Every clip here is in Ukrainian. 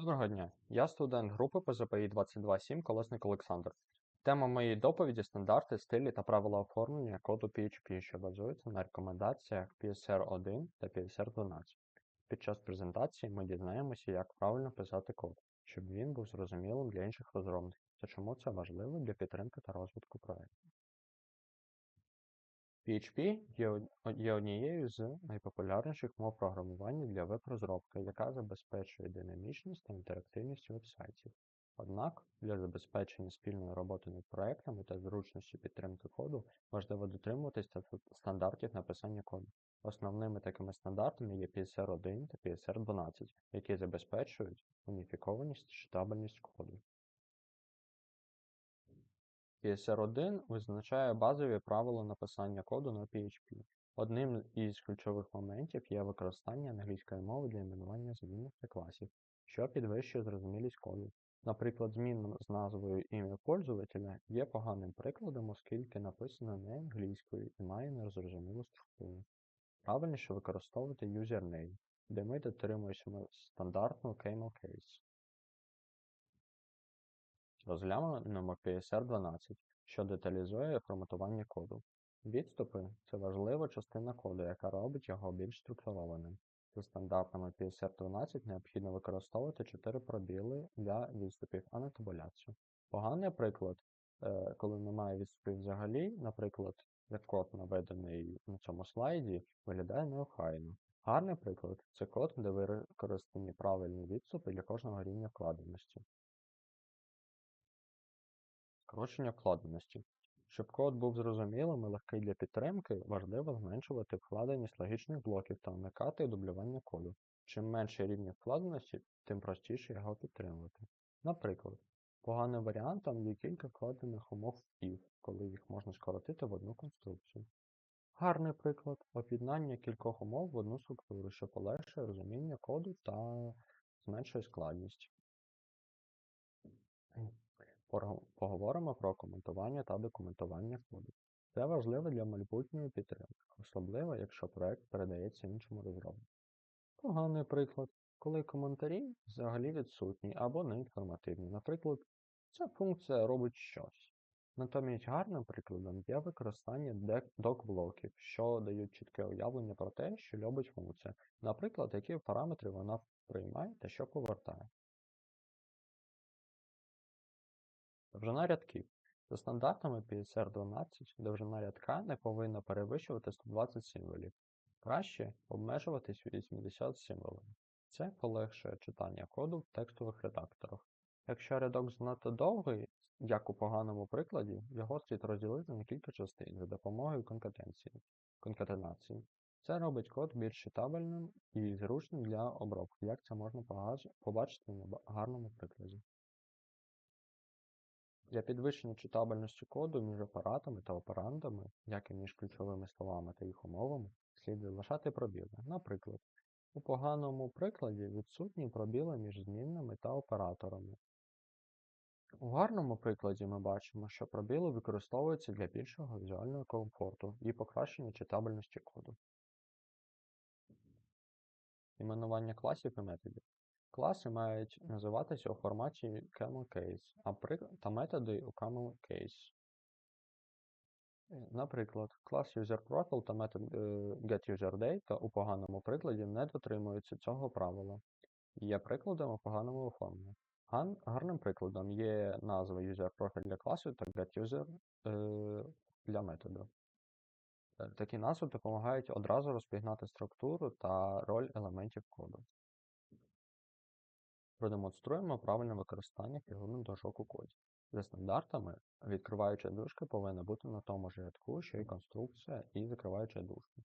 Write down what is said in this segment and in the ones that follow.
Доброго дня. Я студент групи ПЗПІ 227 Колесник Олександр. Тема моєї доповіді стандарти, стилі та правила оформлення коду PHP, що базуються на рекомендаціях PSR1 та PSR12. Під час презентації ми дізнаємося, як правильно писати код, щоб він був зрозумілим для інших розробників та чому це важливо для підтримки та розвитку проекту. PHP є однією з найпопулярніших мов програмування для веб-розробки, яка забезпечує динамічність та інтерактивність веб-сайтів. Однак для забезпечення спільної роботи над проектами та зручності підтримки коду важливо дотримуватись стандартів написання коду. Основними такими стандартами є PSR1 та PSR12, які забезпечують уніфікованість та читабельність коду. PSR1 визначає базові правила написання коду на PHP. Одним із ключових моментів є використання англійської мови для іменування змінних та класів, що підвищує зрозумілість коду. Наприклад, змінна з назвою ім'я пользователя є поганим прикладом, оскільки написано не англійською і має незрозумілу структуру. Правильніше використовувати username, де ми дотримуємося стандартного camel case. Розглянемо PSR12, що деталізує форматування коду. Відступи це важлива частина коду, яка робить його більш структурованим. За стандартами PSR12 необхідно використовувати 4 пробіли для відступів, а не табуляцію. Поганий приклад, е, коли немає відступів взагалі, наприклад, як код наведений на цьому слайді, виглядає неохайно. Гарний приклад це код, де використані правильні відступи для кожного рівня вкладеності. Скорочення вкладеності. Щоб код був зрозумілим і легкий для підтримки, важливо зменшувати вкладеність логічних блоків та уникати дублювання коду. Чим менше рівні вкладеності, тим простіше його підтримувати. Наприклад, поганим варіантом є кілька вкладених умов if, коли їх можна скоротити в одну конструкцію. Гарний приклад об'єднання кількох умов в одну структуру, що полегшує розуміння коду та зменшує складність. Поговоримо про коментування та документування коду. Це важливо для майбутньої підтримки, особливо якщо проект передається іншому розробнику. Поганий приклад, коли коментарі взагалі відсутні або не інформативні. Наприклад, ця функція робить щось. Натомість гарним прикладом є використання док-блоків, що дають чітке уявлення про те, що робить функція, наприклад, які параметри вона приймає та що повертає. Довжина рядків. За стандартами PSR12 довжина рядка не повинна перевищувати 120 символів. Краще обмежуватись 80 символами. Це полегшує читання коду в текстових редакторах. Якщо рядок занадто довгий, як у поганому прикладі, його слід розділити на кілька частин за допомогою конкатенції- конкатенації. Це робить код більш читабельним і зручним для обробки, як це можна побачити на гарному прикладі. Для підвищення читабельності коду між апаратами та операндами, як і між ключовими словами та їх умовами, слід залишати пробіли. Наприклад, у поганому прикладі відсутні пробіли між змінними та операторами. У гарному прикладі ми бачимо, що пробіли використовуються для більшого візуального комфорту і покращення читабельності коду. Іменування класів і методів. Класи мають називатися у форматі CamelCase, та методи у CamelCase. Е, Наприклад, клас userProfile та метод е, getUserData у поганому прикладі не дотримуються цього правила. Є прикладом у поганому оформленні. Гарним прикладом є назва userProfile для класу та getUser е, для методу. Такі назви допомагають одразу розпізнати структуру та роль елементів коду. Продемонструємо правильне використання фігурних дужок у коді. За стандартами, відкриваюча дужка повинна бути на тому ж рядку, що і конструкція, і закриваюча дужка.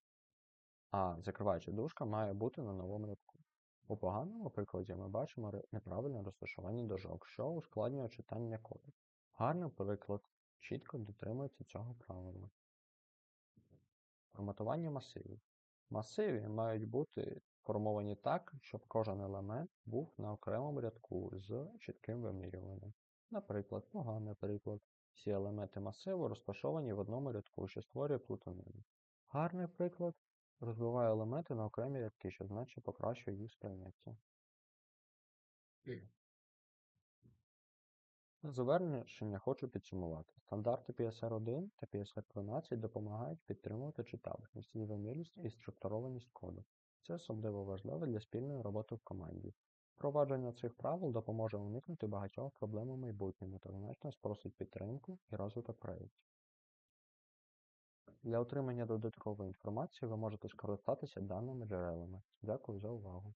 А закриваюча дужка має бути на новому рядку. У поганому прикладі ми бачимо неправильне розташування дужок, що ускладнює читання коду. Гарний приклад чітко дотримується цього правила. Форматування масивів. Масиви мають бути формовані так, щоб кожен елемент був на окремому рядку з чітким вимірюванням. Наприклад, поганий приклад. Всі елементи масиву розташовані в одному рядку, що створює плутанину. Гарний приклад розбиває елементи на окремі рядки, що значить покращує їх сприйняття. На завершення хочу підсумувати. Стандарти PSR1 та PSR12 допомагають підтримувати читабельність, зрозумілість і структурованість коду. Це особливо важливо для спільної роботи в команді. Впровадження цих правил допоможе уникнути багатьох проблем у майбутньому та значно спростить підтримку і розвиток проєктів. Для отримання додаткової інформації ви можете скористатися даними джерелами. Дякую за увагу.